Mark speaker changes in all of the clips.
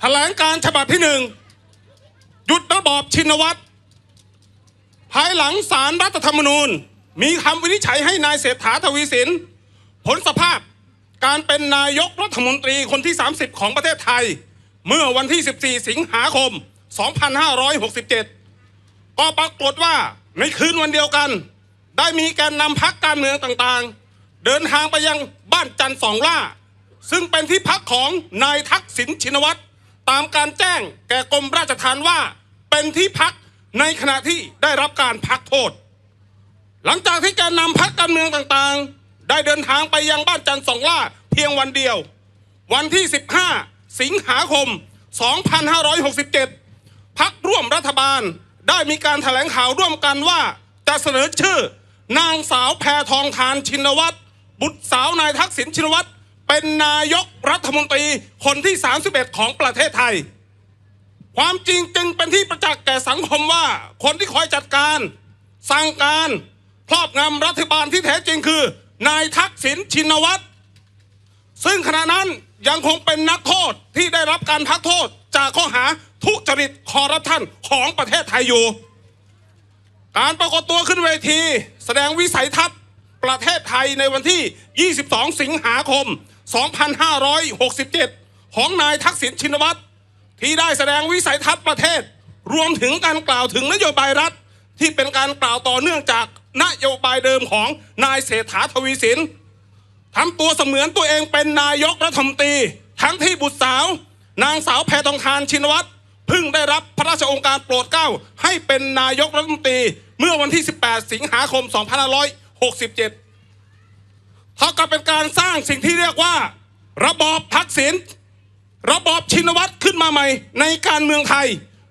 Speaker 1: แถลงการฉบับที่หนึ่งหยุดระบอบชินวัตรภายหลังสารรัฐธรรมนูญ มีคำวินิจฉัยให้นายเศรษฐาทวีสินผลสภาพการเป็นนายกรัฐมนตรีคนที่ 30 ของประเทศไทย เมื่อวันที่ 14 สิงหาคม 2567 ก็ปรากฏว่าในคืนวันเดียวกัน ได้มีแกนนำพักการเมืองต่างๆ เดินทางไปยังบ้านจันทร์สองล่า ซึ่งเป็นที่พักของนายทักษิณชินวัตร ตามการแจ้งแก่กรมราชทัณฑ์ว่าเป็นที่พักในขณะที่ได้รับการพักโทษ หลังจากที่แกนนำพักการเมืองต่างๆ ได้เดินทางไปยังบ้านจันทร์สองล่าเพียงวันเดียว วันที่ 15 สิงหาคม 2567 พักร่วมรัฐบาลได้มีการแถลงข่าวร่วมกันว่าจะเสนอชื่อ นางสาวแพทองทานชินวัตรบุตรสาวนายทักษิณชินวัตร เป็นนายกรัฐมนตรีคนที่ 31 ของประเทศไทย ความจริงจึงเป็นที่ประจักษ์แก่สังคมว่า คนที่คอยจัดการ สั่งการครอบงำรัฐบาลที่แท้จริงคือ นายทักษิณชินวัตร ซึ่งขณะนั้นยังคงเป็นนักโทษที่ได้รับการพักโทษจากข้อหาทุจริตคอร์รัปชันของประเทศไทยอยู่ การปรากฏตัวขึ้นเวที แสดงวิสัยทัศน์ประเทศไทยในวันที่ 22 สิงหาคม 2567 ของนายทักษิณชินวัตรที่ได้แสดงวิสัยทัศน์ประเทศ รวมถึงการกล่าวถึงนโยบายรัฐ ที่เป็นการกล่าวต่อเนื่องจากนโยบายเดิมของนายเศรษฐาทวีสินทำตัวเสมือนตัวเองเป็นนายกรัฐมนตรีทั้งที่บุตรสาว นางสาวแพทองทานชินวัตรเพิ่งได้รับพระราชองค์การโปรดเกล้า ให้เป็นนายกรัฐมนตรี เมื่อวันที่ 18 สิงหาคม 2567 เท่ากับเป็นการสร้างสิ่งที่เรียกว่า ระบอบทักษิณระบอบชินวัตรขึ้นมาใหม่ในการเมืองไทย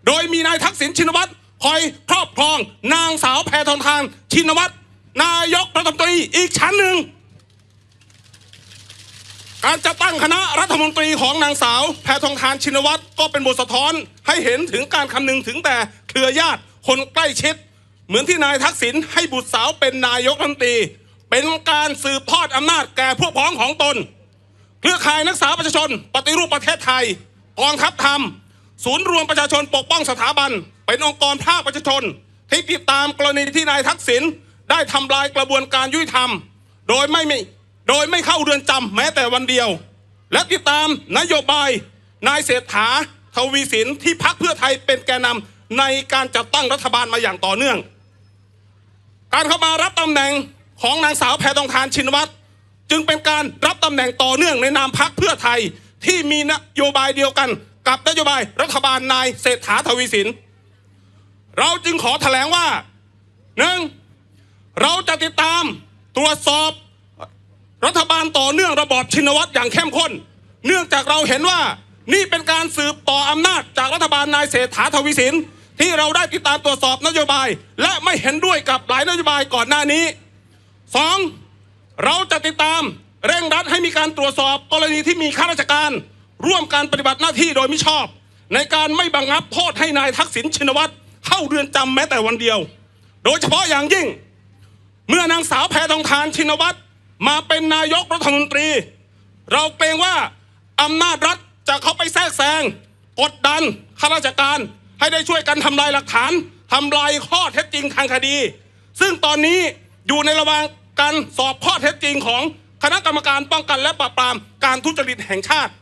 Speaker 1: โดยมีนายทักษิณชินวัตรคอยครอบครอง นางสาวแพทองทานชินวัตรนายกรัฐมนตรีอีกชั้นหนึ่ง การจัดตั้งคณะรัฐมนตรีของนางสาว แพทองทานชินวัตรก็เป็นบทสะท้อนให้เห็นถึงการคำนึงถึงแต่เครือญาติคนใกล้ชิด เหมือนที่นายทักษิณให้บุตรสาวเป็นนายกรัฐมนตรี เป็นการสืบทอดอำนาจแก่พวกพ้องของตน เครือข่ายนักศึกษาประชาชน ปฏิรูปประเทศไทยกองทัพธรรม ศูนย์รวมประชาชนปกป้องสถาบัน เป็นองค์กรภาคประชาชน ที่ติดตามกรณีที่นายทักษิณได้ทำลายกระบวนการยุติธรรม โดยไม่มีโดยไม่เข้าเรือนจำแม้แต่วันเดียว และติดตามนโยบายนายเศรษฐาทวีสินที่พักเพื่อไทยเป็นแกนนำในการจัดตั้งรัฐบาลมาอย่างต่อเนื่อง การเข้ามารับตำแหน่ง ของนางสาวแพทองทานชินวัตรจึงเป็นการรับตำแหน่งต่อเนื่องในนามพักเพื่อไทยที่มีนโยบายเดียวกันกับนโยบายรัฐบาลนายเศรษฐาทวีสิน เราจึงขอแถลงว่าหนึ่งเราจะติดตามตรวจสอบรัฐบาลต่อเนื่องระบอบชินวัตรอย่างเข้มข้น เนื่องจากเราเห็นว่านี่เป็นการสืบต่ออำนาจจากรัฐบาลนายเศรษฐาทวีสิน ที่เราได้ติดตามตรวจสอบนโยบาย และไม่เห็นด้วยกับหลายนโยบายก่อนหน้านี้ สองเราจะติดตามเร่งรัดให้มีการตรวจสอบกรณีที่มีข้าราชการ ร่วมการปฏิบัติหน้าที่โดยมิชอบ ในการไม่บังคับโทษให้นายทักษิณชินวัตรเข้าเรือนจำแม้แต่วันเดียว โดยเฉพาะอย่างยิ่ง เมื่อนางสาวแพทองทานชินวัตรมาเป็นนายกรัฐมนตรี เราเกรงว่าอำนาจรัฐจะเข้าไปแทรกแซงกดดันข้าราชการให้ได้ช่วยกันทำลายหลักฐานทำลายข้อเท็จจริงทางคดี ซึ่งตอนนี้อยู่ในระหว่าง การสอบข้อเท็จจริงของคณะกรรมการป้องกันและปราบปรามการทุจริตแห่งชาติ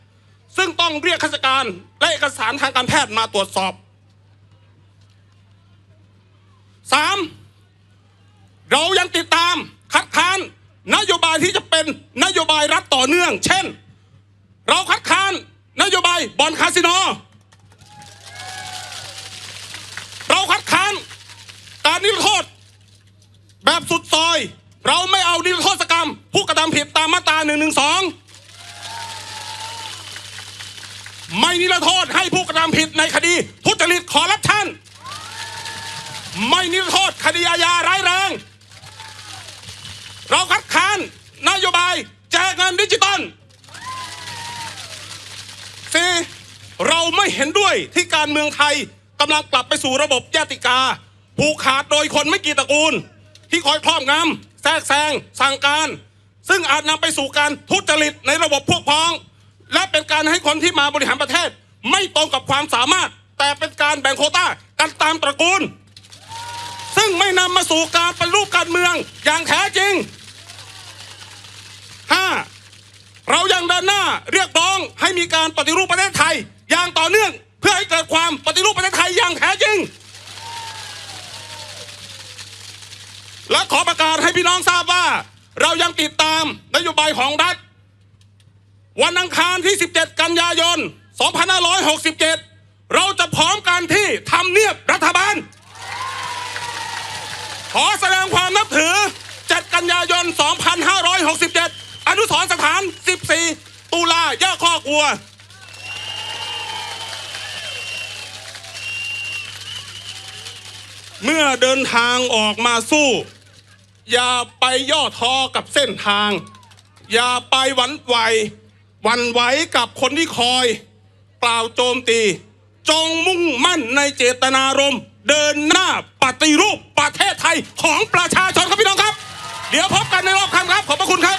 Speaker 1: ซึ่งต้องเรียกข้าราชการและเอกสารทางการแพทย์มาตรวจสอบสามเรายังติดตามคัดค้านนโยบายที่จะเป็นนโยบายรัฐต่อเนื่อง เช่น เราคัดค้านนโยบายบอนคาสิโน เราคัดค้านการนิรโทษแบบสุด เราไม่เอานิรโทษกรรม ผู้กระทำผิดตามมาตรา1นึไม่นิรโทษให้ผู้กระทำผิดในคดี ทุจริตคอร์รัปชันไม่นิรโทษคดีอาญาร้ายแรง เราคัดค้านนโยบายแจกเงินดิจิตอลสี่เราไม่เห็นด้วยที่การเมืองไทยกำลังกลับไปสู่ระบบญาติกาผูกขาดโดยคนไม่กี่ตระกูล ที่คอยครอบงำ ทรกแซงสั่งการ ซึ่งอาจนำไปสู่การทุจริตในระบบพวกพ้อง และเป็นการให้คนที่มาบริหารประเทศ ไม่ตรงกับความสามารถ แต่เป็นการแบ่งโคต้ากันตามตระกูล ซึ่งไม่นำมาสู่การเปฏิรูปการเมืองอย่างแท้จริง 5. เรายังเดินหน้าเรียกร้องให้มีการปฏิรูปประเทศไทย อย่างต่อเนื่องเพื่อให้เกิดความปฏิรูปประเทศไทยอย่างแท้จริง และขอประกาศให้พี่น้องทราบว่า เรายังติดตามนโยบายของรัฐ วันอังคารที่ 17 กันยายน 2567 เราจะพร้อมกันที่ทำเนียบรัฐบาล ขอแสดงความนับถือ 7 กันยายน 2567 อนุสรสถาน 14 ตุลาย่าข้อกลัวเมื่อเดินทางออกมาสู้ อย่าไปย่อท้อกับเส้นทาง อย่าไปหวั่นไหวหวันไหวกับคนที่คอยกล่าวโจมตี จงมุ่งมั่นในเจตนารมณ์ เดินหน้าปฏิรูปประเทศไทยของประชาชนครับพี่น้องครับ เดี๋ยวพบกันในรอบคำครับ ขอบพระคุณครับ